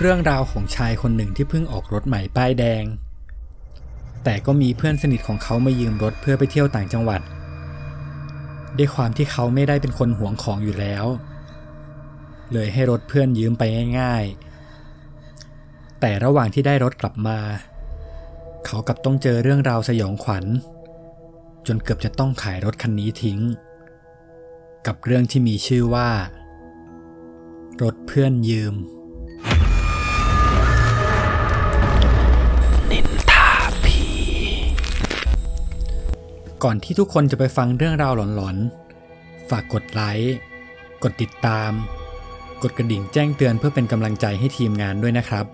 เรื่องราวของชายคนหนึ่งที่เพิ่งออกรถใหม่ป้ายแดง แต่ก็มีเพื่อนสนิทของเขามายืมรถเพื่อไปเที่ยวต่างจังหวัด ด้วยความที่เขาไม่ได้เป็นคนหวงของอยู่แล้ว เลยให้รถเพื่อนยืมไปง่าย ๆ แต่ระหว่างที่ได้รถกลับมา เขากลับต้องเจอเรื่องราวสยองขวัญ จนเกือบจะต้องขายรถคันนี้ทิ้ง กับเรื่องที่มีชื่อว่า รถเพื่อนยืม ก่อนที่ทุกคนจะไปฟังเรื่องราวหลอนๆ ฝากกดไลค์ กดติดตาม กดกระดิ่งแจ้งเตือนเพื่อเป็นกำลังใจให้ทีมงานด้วยนะครับ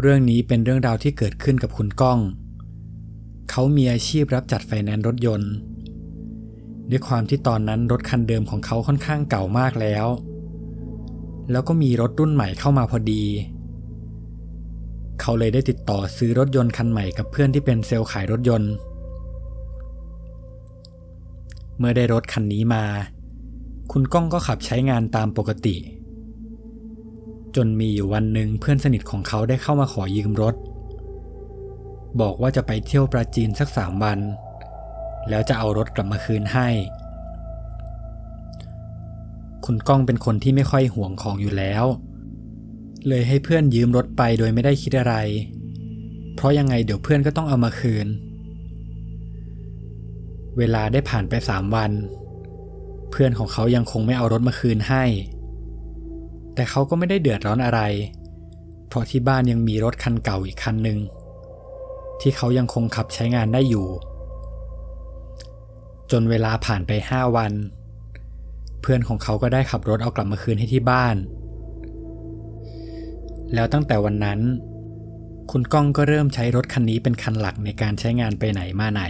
เรื่องนี้เป็นเรื่องราวที่เกิดขึ้นกับคุณก้อง เขามีอาชีพรับจัดไฟแนนซ์รถยนต์ ด้วยความที่ตอนนั้นรถคันเดิมของเขาค่อนข้างเก่ามากแล้ว แล้วก็มีรถรุ่นใหม่เข้ามาพอดีเขาเลยได้ติดต่อซื้อรถยนต์คันใหม่กับเพื่อนที่เป็นเซลล์ขายรถยนต์ เมื่อได้รถคันนี้มา คุณก้องก็ขับใช้งานตามปกติ จนมีอยู่วันหนึ่งเพื่อนสนิทของเขาได้เข้ามาขอยืมรถ บอกว่าจะไปเที่ยวปราจีนสักสามวัน แล้วจะเอารถกลับมาคืนให้ คุณก้องเป็นคนที่ไม่ค่อยห่วงของอยู่แล้วเเลยให้เพื่อนยืมรถไปโดยไม่ได้คิดอะไร เพราะยังไงเดี๋ยวเพื่อนก็ต้องเอามาคืน เวลาได้ผ่านไปสามวัน เพื่อนของเขายังคงไม่เอารถมาคืนให้ แต่เขาก็ไม่ได้เดือดร้อนอะไร เพราะที่บ้านยังมีรถคันเก่าอีกคันหนึ่งที่เขายังคงขับใช้งานได้อยู่ จนเวลาผ่านไปห้าวัน เพื่อนของเขาก็ได้ขับรถเอากลับมาคืนให้ที่บ้าน แล้วตั้งแต่วันนั้น คุณก้องก็เริ่มใช้รถคันนี้เป็นคันหลักในการใช้งานไปไหนมาไหน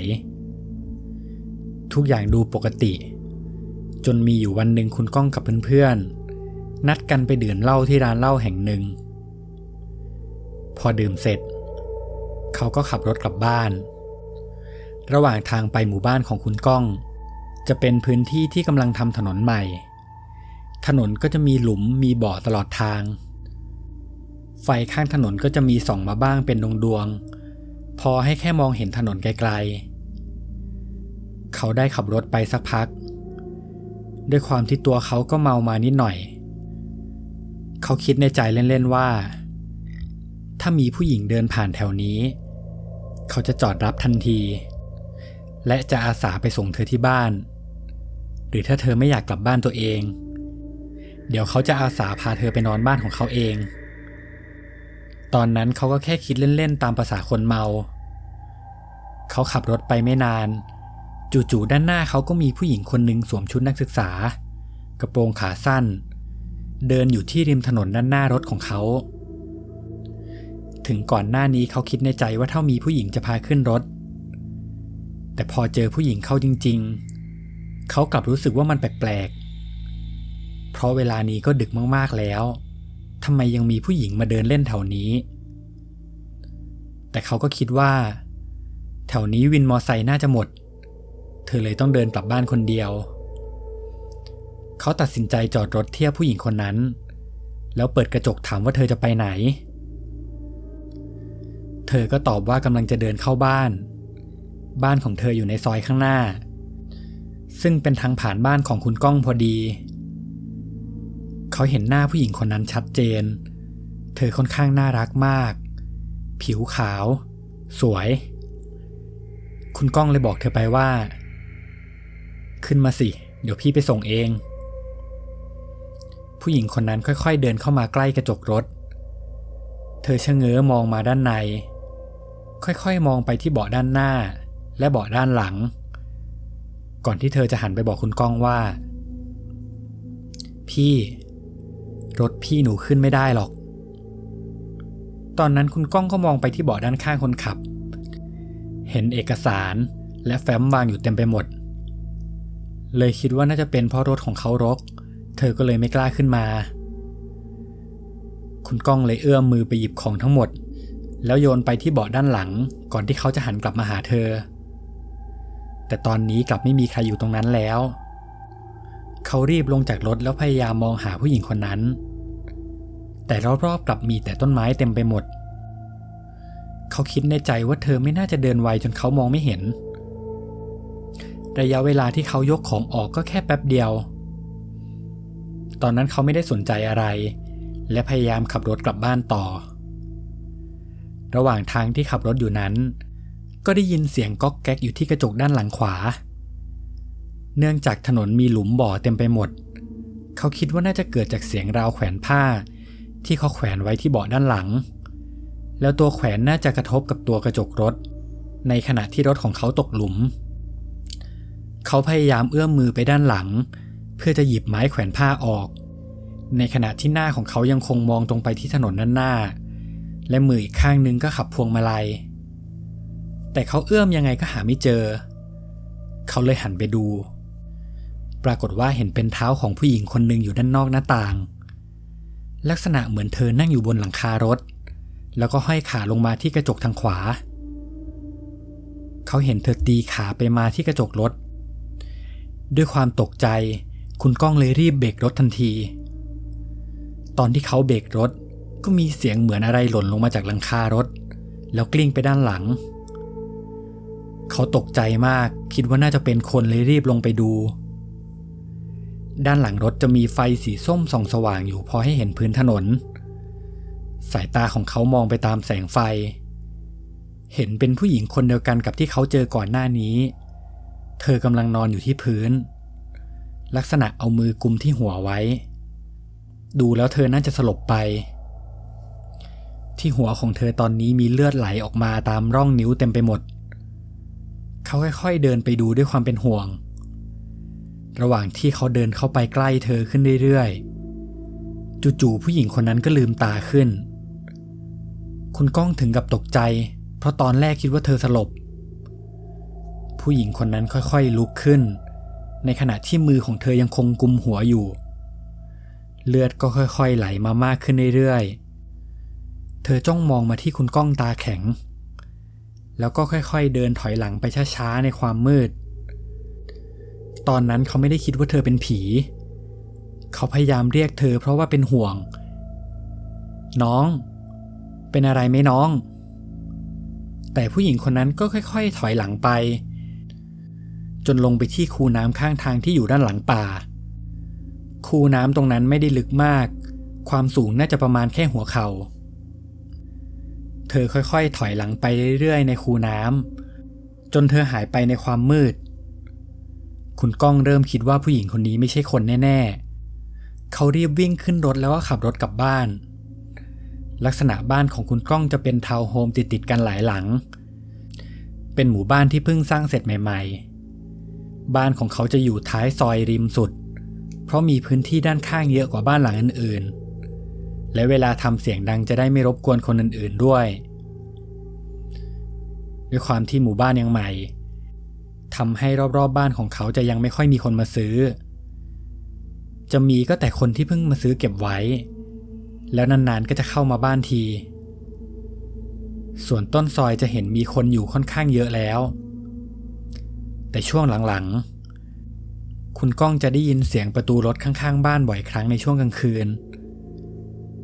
ทุกอย่างดูปกติ จนมีอยู่วันหนึ่งคุณก้องกับเพื่อนๆ นัดกันไปดื่มเหล้าที่ร้านเหล้าแห่งหนึ่ง พอดื่มเสร็จ เขาก็ขับรถกลับบ้าน ระหว่างทางไปหมู่บ้านของคุณก้อง จะเป็นพื้นที่ที่กำลังทำถนนใหม่ ถนนก็จะมีหลุมมีบ่อตลอดทาง ไฟข้างถนนก็จะมีส่องมาบ้างเป็นดวงดวงๆพอให้แค่มองเห็นถนนไกลๆ เขาได้ขับรถไปสักพัก ด้วยความที่ตัวเขาก็เมามานิดหน่อย เขาคิดในใจเล่นๆว่า ถ้ามีผู้หญิงเดินผ่านแถวนี้ เขาจะจอดรับทันที และจะอาสาไปส่งเธอที่บ้าน หรือถ้าเธอไม่อยากกลับบ้านตัวเอง เดี๋ยวเขาจะอาสาพาเธอไปนอนบ้านของเขาเอง ตอนนั้นเขาก็แค่คิดเล่นๆตามภาษาคนเมา เขาขับรถไปไม่นาน จู่ๆด้านหน้าเขาก็มีผู้หญิงคนหนึ่งสวมชุดนักศึกษา กระโปรงขาสั้น เดินอยู่ที่ริมถนนด้านหน้ารถของเขา ถึงก่อนหน้านี้เขาคิดในใจว่าถ้ามีผู้หญิงจะพาขึ้นรถ แต่พอเจอผู้หญิงเข้าจริง ๆ เขากลับรู้สึกว่ามันแปลกๆ เพราะเวลานี้ก็ดึกมากๆแล้ว ทำไมยังมีผู้หญิงมาเดินเล่นแถวนี้ แต่เขาก็คิดว่า แถวนี้วินมอไซค์น่าจะหมด เธอเลยต้องเดินกลับบ้านคนเดียว เขาตัดสินใจจอดรถเทียบผู้หญิงคนนั้น แล้วเปิดกระจกถามว่าเธอจะไปไหน เธอก็ตอบว่ากำลังจะเดินเข้าบ้าน บ้านของเธออยู่ในซอยข้างหน้า ซึ่งเป็นทางผ่านบ้านของคุณก้องพอดีเเขาเห็นหน้าผู้หญิงคนนั้นชัดเจน เธอค่อนข้างน่ารักมาก ผิวขาว สวย คุณก้องเลยบอกเธอไปว่า ขึ้นมาสิ เดี๋ยวพี่ไปส่งเอง ผู้หญิงคนนั้นค่อยๆเดินเข้ามาใกล้กระจกรถ เธอชะเง้อมองมาด้านใน ค่อยๆมองไปที่เบาะด้านหน้า และเบาะด้านหลัง ก่อนที่เธอจะหันไปบอกคุณก้องว่า พี่ รถพี่หนูขึ้นไม่ได้หรอก ตอนนั้นคุณก้องก็มองไปที่เบาะด้านข้างคนขับ เห็นเอกสารและแฟ้มวางอยู่เต็มไปหมด เลยคิดว่าน่าจะเป็นเพราะรถของเขารก เธอก็เลยไม่กล้าขึ้นมา คุณก้องเลยเอื้อมมือไปหยิบของทั้งหมด แล้วโยนไปที่เบาะด้านหลัง ก่อนที่เขาจะหันกลับมาหาเธอ แต่ตอนนี้กลับไม่มีใครอยู่ตรงนั้นแล้วเขารีบลงจากรถแล้วพยายามมองหาผู้หญิงคนนั้น แต่รอบๆกลับมีแต่ต้นไม้เต็มไปหมด เขาคิดในใจว่าเธอไม่น่าจะเดินไวจนเขามองไม่เห็น ระยะเวลาที่เขายกของออกก็แค่แป๊บเดียว ตอนนั้นเขาไม่ได้สนใจอะไร และพยายามขับรถกลับบ้านต่อ ระหว่างทางที่ขับรถอยู่นั้น ก็ได้ยินเสียงก๊อกแก๊กอยู่ที่กระจกด้านหลังขวา เนื่องจากถนนมีหลุมบ่อเต็มไปหมด เขาคิดว่าน่าจะเกิดจากเสียงราวแขวนผ้า ที่เขาแขวนไว้ที่เบาะด้านหลัง แล้วตัวแขวนน่าจะกระทบกับตัวกระจกรถ ในขณะที่รถของเขาตกหลุม เขาพยายามเอื้อมมือไปด้านหลัง เพื่อจะหยิบไม้แขวนผ้าออก ในขณะที่หน้าของเขายังคงมองตรงไปที่ถนนด้านหน้า และมืออีกข้างนึงก็ขับพวงมาลัย แต่เขาเอื้อมยังไงก็หาไม่เจอ เขาเลยหันไปดู ปรากฏว่าเห็นเป็นเท้าของผู้หญิงคนหนึ่งอยู่ด้านนอกหน้าต่าง ลักษณะเหมือนเธอนั่งอยู่บนหลังคารถ แล้วก็ห้อยขาลงมาที่กระจกทางขวา เขาเห็นเธอตีขาไปมาที่กระจกรถ ด้วยความตกใจ คุณก้องเลยรีบเบรกรถทันที ตอนที่เขาเบรกรถก็มีเสียงเหมือนอะไรหล่นลงมาจากหลังคารถ แล้วกลิ้งไปด้านหลัง เขาตกใจมากคิดว่าน่าจะเป็นคนเลยรีบลงไปดู ด้านหลังรถจะมีไฟสีส้มส่องสว่างอยู่พอให้เห็นพื้นถนน สายตาของเขามองไปตามแสงไฟ เห็นเป็นผู้หญิงคนเดียวกันกับที่เขาเจอก่อนหน้านี้ เธอกำลังนอนอยู่ที่พื้น ลักษณะเอามือกุมที่หัวไว้ ดูแล้วเธอน่าจะสลบไป ที่หัวของเธอตอนนี้มีเลือดไหลออกมาตามร่องนิ้วเต็มไปหมด เขาค่อยๆเดินไปดูด้วยความเป็นห่วง ระหว่างที่เขาเดินเข้าไปใกล้เธอขึ้นเรื่อยๆ จู่ๆผู้หญิงคนนั้นก็ลืมตาขึ้น คุณก้องถึงกับตกใจ เพราะตอนแรกคิดว่าเธอสลบ ผู้หญิงคนนั้นค่อยๆลุกขึ้น ในขณะที่มือของเธอยังคงกุมหัวอยู่ เลือดก็ค่อยๆไหลมามากขึ้นเรื่อยๆ เธอจ้องมองมาที่คุณก้องตาแข็ง แล้วก็ค่อยๆเดินถอยหลังไปช้าๆในความมืด ตอนนั้นเขาไม่ได้คิดว่าเธอเป็นผี เขาพยายามเรียกเธอเพราะว่าเป็นห่วง น้อง เป็นอะไรไหมน้อง แต่ผู้หญิงคนนั้นก็ค่อย ๆ ถอยหลังไป จนลงไปที่คูน้ำข้างทางที่อยู่ด้านหลังป่า คูน้ำตรงนั้นไม่ได้ลึกมาก ความสูงน่าจะประมาณแค่หัวเขา่า เธอค่อยๆ ถอยหลังไปเรื่อยๆ ในคูน้ำจนเธอหายไปในความมืด คุณก้องเริ่มคิดว่าผู้หญิงคนนี้ไม่ใช่คนแน่ ๆ เขารีบวิ่งขึ้นรถแล้วก็ขับรถกลับบ้าน ลักษณะบ้านของคุณก้องจะเป็นทาวน์โฮมติดๆกันหลายหลัง เป็นหมู่บ้านที่เพิ่งสร้างเสร็จใหม่ ๆ บ้านของเขาจะอยู่ท้ายซอยริมสุด เพราะมีพื้นที่ด้านข้างเยอะกว่าบ้านหลังอื่น ๆ และเวลาทำเสียงดังจะได้ไม่รบกวนคนอื่น ๆ ด้วย ด้วยความที่หมู่บ้านยังใหม่ ทำให้รอบๆบบ้านของเขาจะยังไม่ค่อยมีคนมาซื้อ จะมีก็แต่คนที่เพิ่งมาซื้อเก็บไว้ แล้วนานๆก็จะเข้ามาบ้านที ส่วนต้นซอยจะเห็นมีคนอยู่ค่อนข้างเยอะแล้ว แต่ช่วงหลังๆ คุณก้องจะได้ยินเสียงประตูรถข้างๆ บ้านบ่อยครั้งในช่วงกลางคืน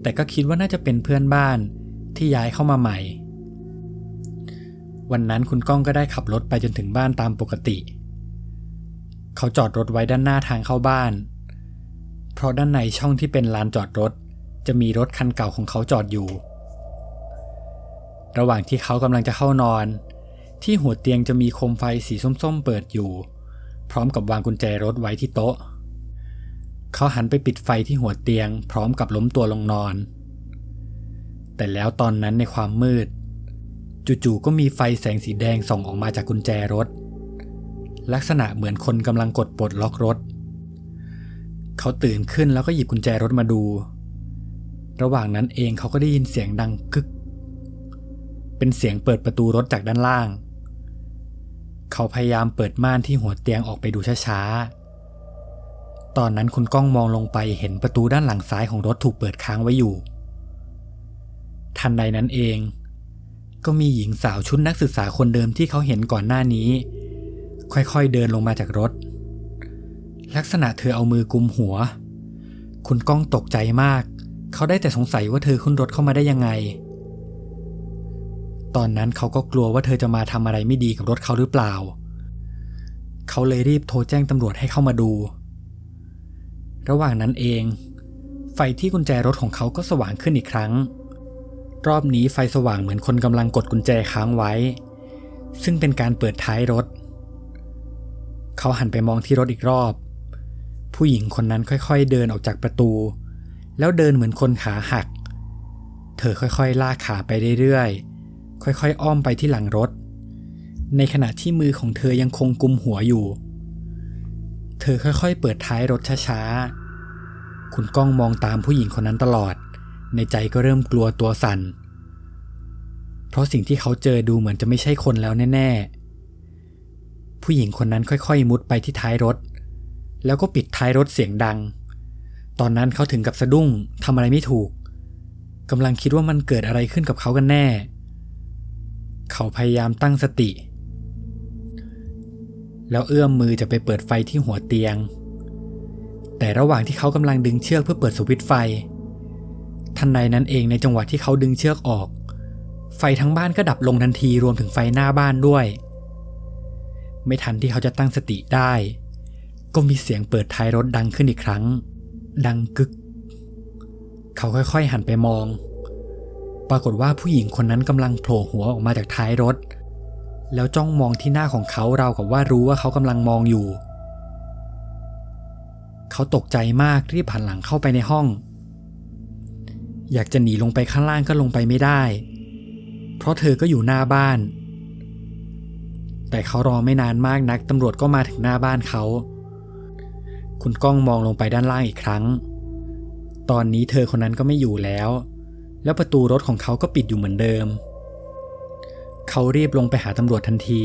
แต่ก็คิดว่าน่าจะเป็นเพื่อนบ้านที่ย้ายเข้ามาใหม่ วันนั้นคุณก้องก็ได้ขับรถไปจนถึงบ้านตามปกติ เขาจอดรถไว้ด้านหน้าทางเข้าบ้าน เพราะด้านในช่องที่เป็นลานจอดรถ จะมีรถคันเก่าของเขาจอดอยู่ ระหว่างที่เขากำลังจะเข้านอน ที่หัวเตียงจะมีโคมไฟสีส้มๆเปิดอยู่ พร้อมกับวางกุญแจรถไว้ที่โต๊ะ เขาหันไปปิดไฟที่หัวเตียง พร้อมกับล้มตัวลงนอน แต่แล้วตอนนั้นในความมืด จู่ๆก็มีไฟแสงสีแดงส่องออกมาจากกุญแจรถ ลักษณะเหมือนคนกำลังกดปลดล็อกรถ เขาตื่นขึ้นแล้วก็หยิบกุญแจรถมาดู ระหว่างนั้นเองเขาก็ได้ยินเสียงดังกึก เป็นเสียงเปิดประตูรถจากด้านล่าง เขาพยายามเปิดม่านที่หัวเตียงออกไปดูช้าๆ ตอนนั้นคุณก้องมองลงไปเห็นประตูด้านหลังซ้ายของรถถูกเปิดค้างไว้อยู่ ทันใดนั้นเอง ก็มีหญิงสาวชุดนักศึกษาคนเดิมที่เขาเห็นก่อนหน้านี้ ค่อยๆเดินลงมาจากรถ ลักษณะเธอเอามือกุมหัว คุณก้องตกใจมาก เขาได้แต่สงสัยว่าเธอขึ้นรถเข้ามาได้ยังไง ตอนนั้นเขาก็กลัวว่าเธอจะมาทำอะไรไม่ดีกับรถเขาหรือเปล่า เขาเลยรีบโทรแจ้งตำรวจให้เข้ามาดู ระหว่างนั้นเอง ไฟที่กุญแจรถของเขาก็สว่างขึ้นอีกครั้ง รอบนี้ไฟสว่างเหมือนคนกำลังกดกุญแจค้างไว้ ซึ่งเป็นการเปิดท้ายรถ เขาหันไปมองที่รถอีกรอบ ผู้หญิงคนนั้นค่อยๆ เดินออกจากประตู แล้วเดินเหมือนคนขาหัก เธอค่อยๆ ลากขาไปเรื่อยๆ ค่อยๆ อ้อมไปที่หลังรถ ในขณะที่มือของเธอยังคงกุมหัวอยู่ เธอค่อยๆ เปิดท้ายรถช้าๆ คุณก้องมองตามผู้หญิงคนนั้นตลอด ในใจก็เริ่มกลัวตัวสั่น เพราะสิ่งที่เขาเจอดูเหมือนจะไม่ใช่คนแล้วแน่ ๆ ผู้หญิงคนนั้นค่อยๆ มุดไปที่ท้ายรถ แล้วก็ปิดท้ายรถเสียงดัง ตอนนั้นเขาถึงกับสะดุ้งทำอะไรไม่ถูกกำลังคิดว่ามันเกิดอะไรขึ้นกับเขากันแน่ เขาพยายามตั้งสติ แล้วเอื้อมมือจะไปเปิดไฟที่หัวเตียง แต่ระหว่างที่เขากำลังดึงเชือกเพื่อเปิดสวิตช์ไฟ ทันใดนั้นเองในจังหวะที่เขาดึงเชือกออก ไฟทั้งบ้านก็ดับลงทันทีรวมถึงไฟหน้าบ้านด้วย ไม่ทันที่เขาจะตั้งสติได้ ก็มีเสียงเปิดท้ายรถดังขึ้นอีกครั้ง ดังกึก เขาค่อยๆหันไปมอง ปรากฏว่าผู้หญิงคนนั้นกำลังโผล่หัวออกมาจากท้ายรถ แล้วจ้องมองที่หน้าของเขาเรากับว่ารู้ว่าเขากำลังมองอยู่ เขาตกใจมากรีบหันหลังเข้าไปในห้อง อยากจะหนีลงไปข้างล่างก็ลงไปไม่ได้ เพราะเธอก็อยู่หน้าบ้าน แต่เขารอไม่นานมากนักตำรวจก็มาถึงหน้าบ้านเขา คุณก้องมองลงไปด้านล่างอีกครั้ง ตอนนี้เธอคนนั้นก็ไม่อยู่แล้ว แล้วประตูรถของเขาก็ปิดอยู่เหมือนเดิม เขารีบลงไปหาตำรวจทันที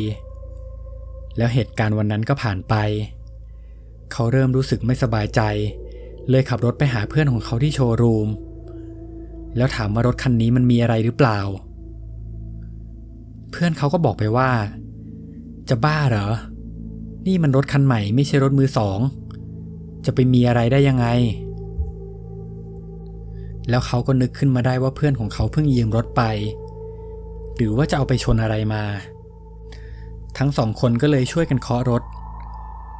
แล้วเหตุการณ์วันนั้นก็ผ่านไป เขาเริ่มรู้สึกไม่สบายใจ เลยขับรถไปหาเพื่อนของเขาที่โชว์รูม แล้วถามว่ารถคันนี้มันมีอะไรหรือเปล่า เพื่อนเขาก็บอกไปว่า จะบ้าเหรอ นี่มันรถคันใหม่ไม่ใช่รถมือสอง จะไปมีอะไรได้ยังไง แล้วเขาก็นึกขึ้นมาได้ว่าเพื่อนของเขาเพิ่งยืมรถไป หรือว่าจะเอาไปชนอะไรมา ทั้งสองคนก็เลยช่วยกันเคาะรถ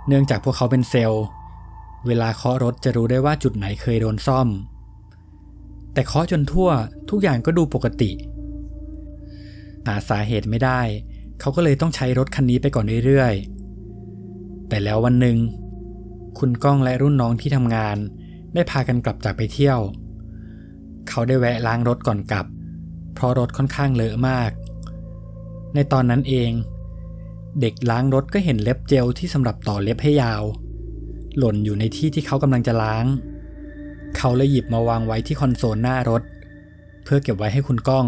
เนื่องจากพวกเขาเป็นเซลล์ เวลาเคาะรถจะรู้ได้ว่าจุดไหนเคยโดนซ่อม แต่เคาะจนทั่วทุกอย่างก็ดูปกติ หาสาเหตุไม่ได้ เขาก็เลยต้องใช้รถคันนี้ไปก่อนเรื่อยๆ แต่แล้ววันหนึ่ง คุณก้องและรุ่นน้องที่ทำงาน ได้พากันกลับจากไปเที่ยว เขาได้แวะล้างรถก่อนกลับ เพราะรถค่อนข้างเลอะมาก ในตอนนั้นเอง เด็กล้างรถก็เห็นเล็บเจลที่สำหรับต่อเล็บให้ยาว หล่นอยู่ในที่ที่เขากำลังจะล้างเเขาเลยหยิบมาวางไว้ที่คอนโซลหน้ารถ เพื่อเก็บไว้ให้คุณก้อง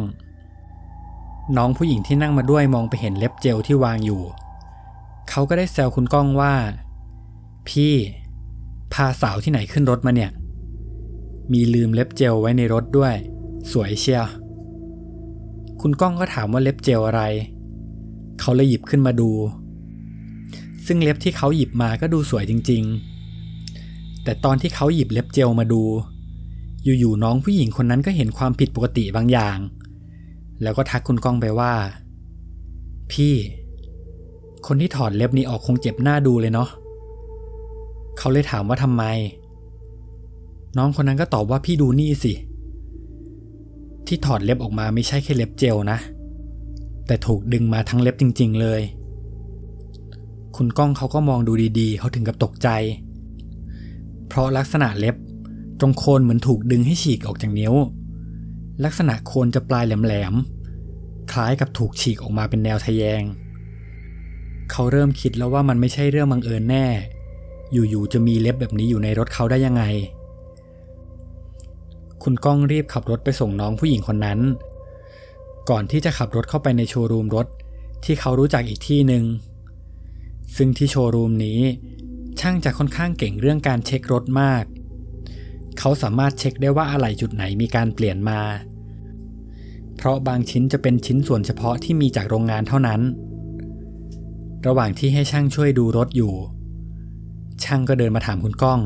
น้องผู้หญิงที่นั่งมาด้วยมองไปเห็นเล็บเจลที่วางอยู่ เขาก็ได้แซวคุณก้องว่า พี่พาสาวที่ไหนขึ้นรถมาเนี่ย มีลืมเล็บเจลไว้ในรถด้วย สวยเชียวคุณก้องก็ถามว่าเล็บเจลอะไร เขาเลยหยิบขึ้นมาดู ซึ่งเล็บที่เขาหยิบมาก็ดูสวยจริง ๆ แต่ตอนที่เขาหยิบเล็บเจลมาดู อยู่ๆน้องผู้หญิงคนนั้นก็เห็นความผิดปกติบางอย่าง แล้วก็ทักคุณก้องไปว่า พี่ คนที่ถอดเล็บนี้ออกคงเจ็บหน้าดูเลยเนาะเขาเลยถามว่าทำไม น้องคนนั้นก็ตอบว่าพี่ดูนี่สิ ที่ถอดเล็บออกมาไม่ใช่แค่เล็บเจลนะ แต่ถูกดึงมาทั้งเล็บจริง ๆ เลย คุณก้องเขาก็มองดูดีๆ เขาถึงกับตกใจ เพราะลักษณะเล็บ ตรงโคนเหมือนถูกดึงให้ฉีกออกจากนิ้ว ลักษณะโคนจะปลายแหลมๆคล้ายกับถูกฉีกออกมาเป็นแนวทะแยง เขาเริ่มคิดแล้วว่ามันไม่ใช่เรื่องบังเอิญแน่ อยู่ๆจะมีเล็บแบบนี้อยู่ในรถเขาได้ยังไง คุณก้องรีบขับรถไปส่งน้องผู้หญิงคนนั้น ก่อนที่จะขับรถเข้าไปในโชว์รูมรถที่เขารู้จักอีกที่หนึ่งซึ่งที่โชว์รูมนี้ ช่างจะค่อนข้างเก่งเรื่องการเช็ครถมาก เขาสามารถเช็คได้ว่าอะไหล่จุดไหนมีการเปลี่ยนมา เพราะบางชิ้นจะเป็นชิ้นส่วนเฉพาะที่มีจากโรงงานเท่านั้น ระหว่างที่ให้ช่างช่วยดูรถอยู่ ช่างก็เดินมาถามคุณก้อง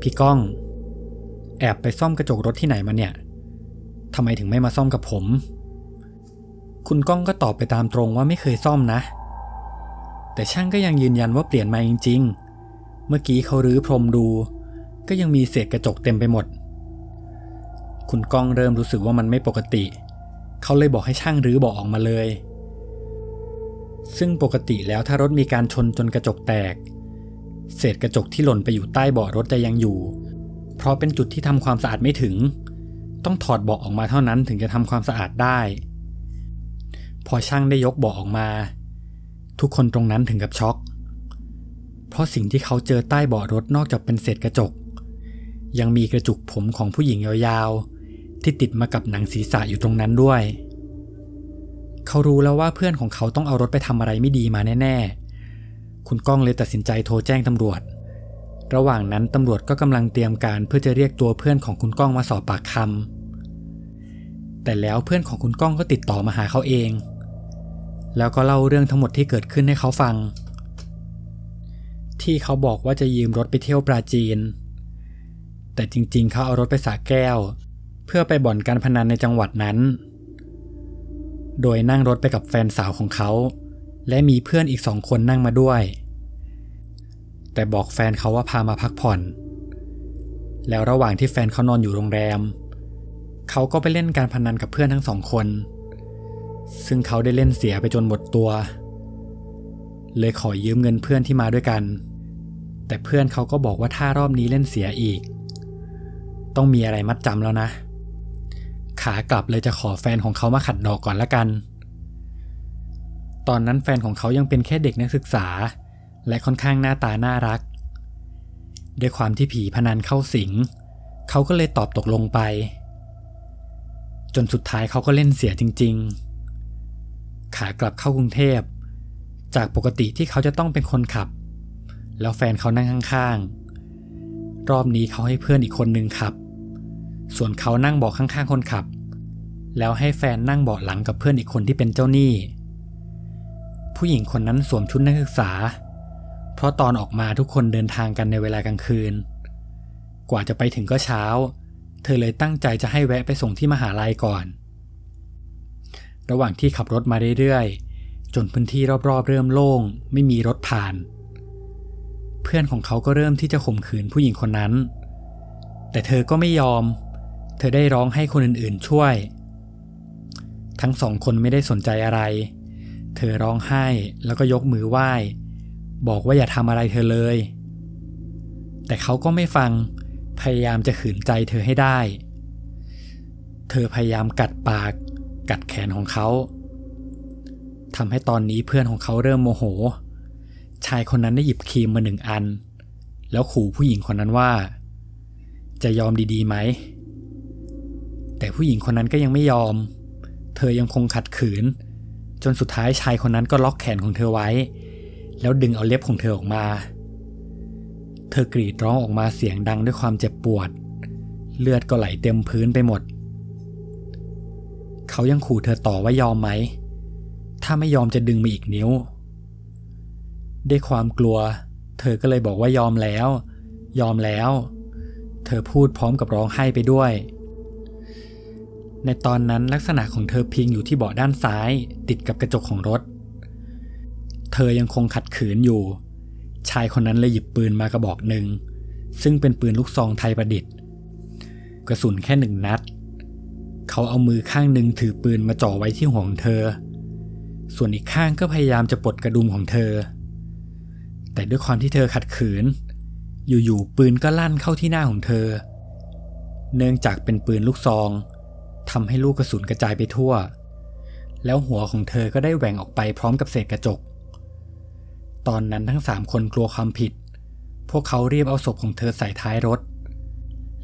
พี่ก้อง แอบไปซ่อมกระจกรถที่ไหนมาเนี่ยทำไมถึงไม่มาซ่อมกับผม คุณก้องก็ตอบไปตามตรงว่าไม่เคยซ่อมนะ แต่ช่างก็ยังยืนยันว่าเปลี่ยนมาจริง ๆ เมื่อกี้เขารื้อพรมดู ก็ยังมีเศษกระจกเต็มไปหมด คุณก้องเริ่มรู้สึกว่ามันไม่ปกติ เขาเลยบอกให้ช่างรื้อบาะออกมาเลย ซึ่งปกติแล้วถ้ารถมีการชนจนกระจกแตก เศษกระจกที่หล่นไปอยู่ใต้เบาะรถจะยังอยู่ เพราะเป็นจุดที่ทำความสะอาดไม่ถึง ต้องถอดเบาะออกมาเท่านั้นถึงจะทำความสะอาดได้ พอช่างได้ยกเบาะออกมา ทุกคนตรงนั้นถึงกับช็อก เพราะสิ่งที่เขาเจอใต้เบาะรถนอกจากเป็นเศษกระจก ยังมีกระจุกผมของผู้หญิงยาวๆ ที่ติดมากับหนังศีรษะอยู่ตรงนั้นด้วย เขารู้แล้วว่าเพื่อนของเขาต้องเอารถไปทำอะไรไม่ดีมาแน่ๆ คุณก้องเลยตัดสินใจโทรแจ้งตำรวจ ระหว่างนั้นตำรวจก็กำลังเตรียมการเพื่อจะเรียกตัวเพื่อนของคุณก้องมาสอบปากคำแต่แล้วเพื่อนของคุณก้องก็ติดต่อมาหาเขาเอง แล้วก็เล่าเรื่องทั้งหมดที่เกิดขึ้นให้เขาฟัง ที่เขาบอกว่าจะยืมรถไปเที่ยวปราจีน แต่จริงๆ เขาเอารถไปสาแก้ว เพื่อไปบ่อนการพนันในจังหวัดนั้น โดยนั่งรถไปกับแฟนสาวของเขา และมีเพื่อนอีกสองคนนั่งมาด้วย แต่บอกแฟนเขาว่าพามาพักผ่อน แล้วระหว่างที่แฟนเขานอนอยู่โรงแรม เขาก็ไปเล่นการพนันกับเพื่อนทั้งสองคน ซึ่งเขาได้เล่นเสียไปจนหมดตัว เลยขอยืมเงินเพื่อนที่มาด้วยกัน แต่เพื่อนเขาก็บอกว่าถ้ารอบนี้เล่นเสียอีก ต้องมีอะไรมัดจำแล้วนะ ขากลับเลยจะขอแฟนของเขามาขัดดอกก่อนละกัน ตอนนั้นแฟนของเขายังเป็นแค่เด็กนักศึกษา และค่อนข้างหน้าตาน่ารัก ด้วยความที่ผีพนันเข้าสิง เขาก็เลยตอบตกลงไป จนสุดท้ายเขาก็เล่นเสียจริง ๆ ขากลับเข้ากรุงเทพ จากปกติที่เขาจะต้องเป็นคนขับ แล้วแฟนเขานั่งข้างๆ รอบนี้เขาให้เพื่อนอีกคนนึงขับ ส่วนเขานั่งเบาะข้างๆ คนขับ แล้วให้แฟนนั่งเบาะหลังกับเพื่อนอีกคนที่เป็นเจ้าหนี้ ผู้หญิงคนนั้นสวมชุดนักศึกษา เพราะตอนออกมาทุกคนเดินทางกันในเวลากลางคืน กว่าจะไปถึงก็เช้า เธอเลยตั้งใจจะให้แวะไปส่งที่มหาลัยก่อน ระหว่างที่ขับรถมาเรื่อยๆ จนพื้นที่รอบๆ เริ่มโล่ง ไม่มีรถผ่าน เพื่อนของเขาก็เริ่มที่จะข่มขืนผู้หญิงคนนั้น แต่เธอก็ไม่ยอม เธอได้ร้องให้คนอื่นๆช่วย ทั้งสองคนไม่ได้สนใจอะไร เธอร้องไห้แล้วก็ยกมือไหว้ บอกว่าอย่าทำอะไรเธอเลย แต่เขาก็ไม่ฟัง พยายามจะขืนใจเธอให้ได้ เธอพยายามกัดปาก กัดแขนของเขาทำให้ตอนนี้เพื่อนของเขาเริ่มโมโห ชายคนนั้นได้หยิบครีมมาหนึ่งอัน แล้วขู่ผู้หญิงคนนั้นว่า จะยอมดีๆไหม แต่ผู้หญิงคนนั้นก็ยังไม่ยอม เธอยังคงขัดขืน จนสุดท้ายชายคนนั้นก็ล็อกแขนของเธอไว้ แล้วดึงเอาเล็บของเธอออกมา เธอกรีดร้องออกมาเสียงดังด้วยความเจ็บปวด เลือดก็ไหลเต็มพื้นไปหมด เขายังขู่เธอต่อว่ายอมไหม ถ้าไม่ยอมจะดึงมาอีกนิ้ว ด้วยความกลัว เธอก็เลยบอกว่ายอมแล้ว ยอมแล้ว เธอพูดพร้อมกับร้องไห้ไปด้วย ในตอนนั้นลักษณะของเธอพิงอยู่ที่เบาะด้านซ้าย ติดกับกระจกของรถ เธอยังคงขัดขืนอยู่ ชายคนนั้นเลยหยิบปืนมากระบอกหนึ่ง ซึ่งเป็นปืนลูกซองไทยประดิษฐ์ กระสุนแค่หนึ่งนัด เขาเอามือข้างหนึ่งถือปืนมาจ่อไว้ที่หัวของเธอ ส่วนอีกข้างก็พยายามจะปลดกระดุมของเธอ แต่ด้วยความที่เธอขัดขืน อยู่ๆปืนก็ลั่นเข้าที่หน้าของเธอ เนื่องจากเป็นปืนลูกซองทำให้ลูกกระสุนกระจายไปทั่ว แล้วหัวของเธอก็ได้แหว่งออกไปพร้อมกับเศษกระจก ตอนนั้นทั้งสามคนกลัวความผิด พวกเขาเรียบเอาศพของเธอใส่ท้ายรถ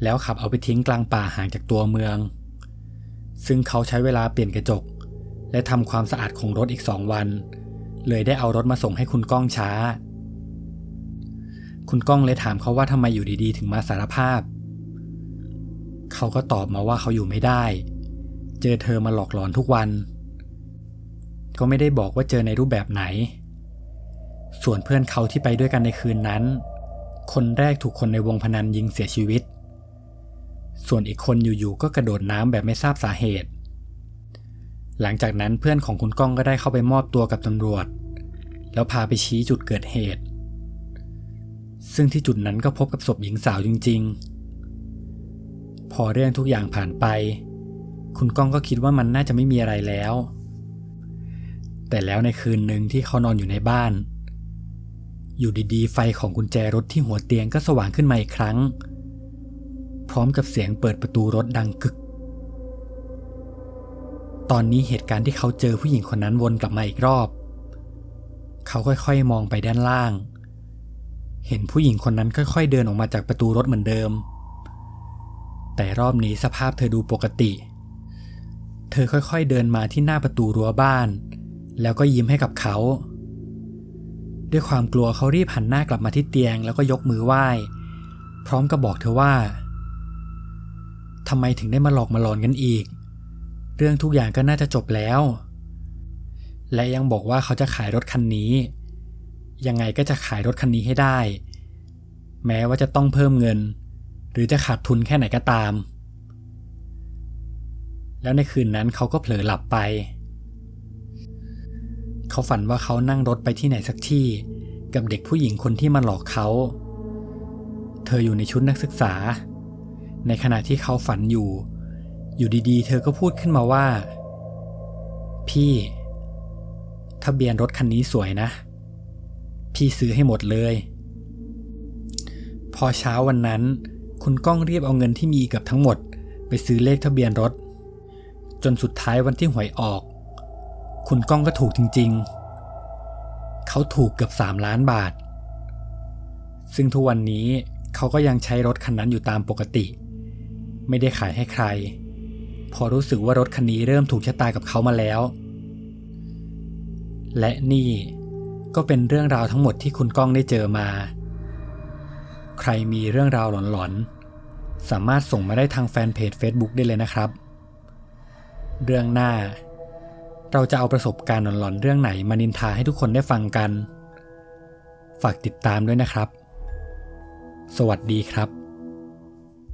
แล้วขับเอาไปทิ้งกลางป่าห่างจากตัวเมือง ซึ่งเขาใช้เวลาเปลี่ยนกระจก และทำความสะอาดของรถอีกสองวัน เลยได้เอารถมาส่งให้คุณก้องช้า คุณก้องเลยถามเขาว่าทำไมอยู่ดีๆ ถึงมาสารภาพ เขาก็ตอบมาว่าเขาอยู่ไม่ได้ เจอเธอมาหลอกหลอนทุกวัน ก็ไม่ได้บอกว่าเจอในรูปแบบไหน ส่วนเพื่อนเขาที่ไปด้วยกันในคืนนั้น คนแรกถูกคนในวงพนันยิงเสียชีวิต ส่วนอีกคนอยู่ๆก็กระโดดน้ำแบบไม่ทราบสาเหตุ หลังจากนั้นเพื่อนของคุณก้องก็ได้เข้าไปมอบตัวกับตำรวจ แล้วพาไปชี้จุดเกิดเหตุ ซึ่งที่จุดนั้นก็พบกับศพหญิงสาวจริง ๆ พอเรื่องทุกอย่างผ่านไป คุณก้องก็คิดว่ามันน่าจะไม่มีอะไรแล้ว แต่แล้วในคืนหนึ่งที่เขานอนอยู่ในบ้าน อยู่ดีๆ ไฟของกุญแจรถที่หัวเตียงก็สว่างขึ้นมาอีกครั้ง พร้อมกับเสียงเปิดประตูรถดังกึก ตอนนี้เหตุการณ์ที่เขาเจอผู้หญิงคนนั้นวนกลับมาอีกรอบ เขาค่อยๆมองไปด้านล่าง เห็นผู้หญิงคนนั้นค่อย ๆ เดินออกมาจากประตูรถเหมือนเดิม แต่รอบนี้สภาพเธอดูปกติ เธอค่อยๆเดินมาที่หน้าประตูรั้วบ้าน แล้วก็ยิ้มให้กับเขา ด้วยความกลัวเขารีบหันหน้ากลับมาที่เตียงแล้วก็ยกมือไหว้ พร้อมกับบอกเธอว่า ทำไมถึงได้มาหลอกมาหลอนกันอีก เรื่องทุกอย่างก็น่าจะจบแล้ว และยังบอกว่าเขาจะขายรถคันนี้ ยังไงก็จะขายรถคันนี้ให้ได้ แม้ว่าจะต้องเพิ่มเงิน หรือจะขาดทุนแค่ไหนก็ตาม แล้วในคืนนั้นเขาก็เผลอหลับไป เขาฝันว่าเขานั่งรถไปที่ไหนสักที่ กับเด็กผู้หญิงคนที่มาหลอกเขา เธออยู่ในชุดนักศึกษา ในขณะที่เขาฝันอยู่ อยู่ดีๆ เธอก็พูดขึ้นมาว่า พี่ ทะเบียนรถคันนี้สวยนะ พี่ซื้อให้หมดเลย พอเช้าวันนั้น คุณก้องรีบเอาเงินที่มีเกับทั้งหมด ไปซื้อเลขทะเบียนรถ จนสุดท้ายวันที่หวยออก คุณก้องก็ถูกจริง ๆ เขาถูกเกือบสามล้านบาท ซึ่งทุกวันนี้เขาก็ยังใช้รถคันนั้นอยู่ตามปกติ ไม่ได้ขายให้ใคร พอรู้สึกว่ารถคันนี้เริ่มถูกชะตากับเขามาแล้ว และนี่ก็เป็นเรื่องราวทั้งหมดที่คุณก้องได้เจอมา ใครมีเรื่องราวหลอนๆ สามารถส่งมาได้ทางแฟนเพจ Facebook ได้เลยนะครับ เรื่องหน้า เราจะเอาประสบการณ์หลอนๆ เรื่องไหนมานินทาให้ทุกคนได้ฟังกัน ฝากติดตามด้วยนะครับ สวัสดีครับ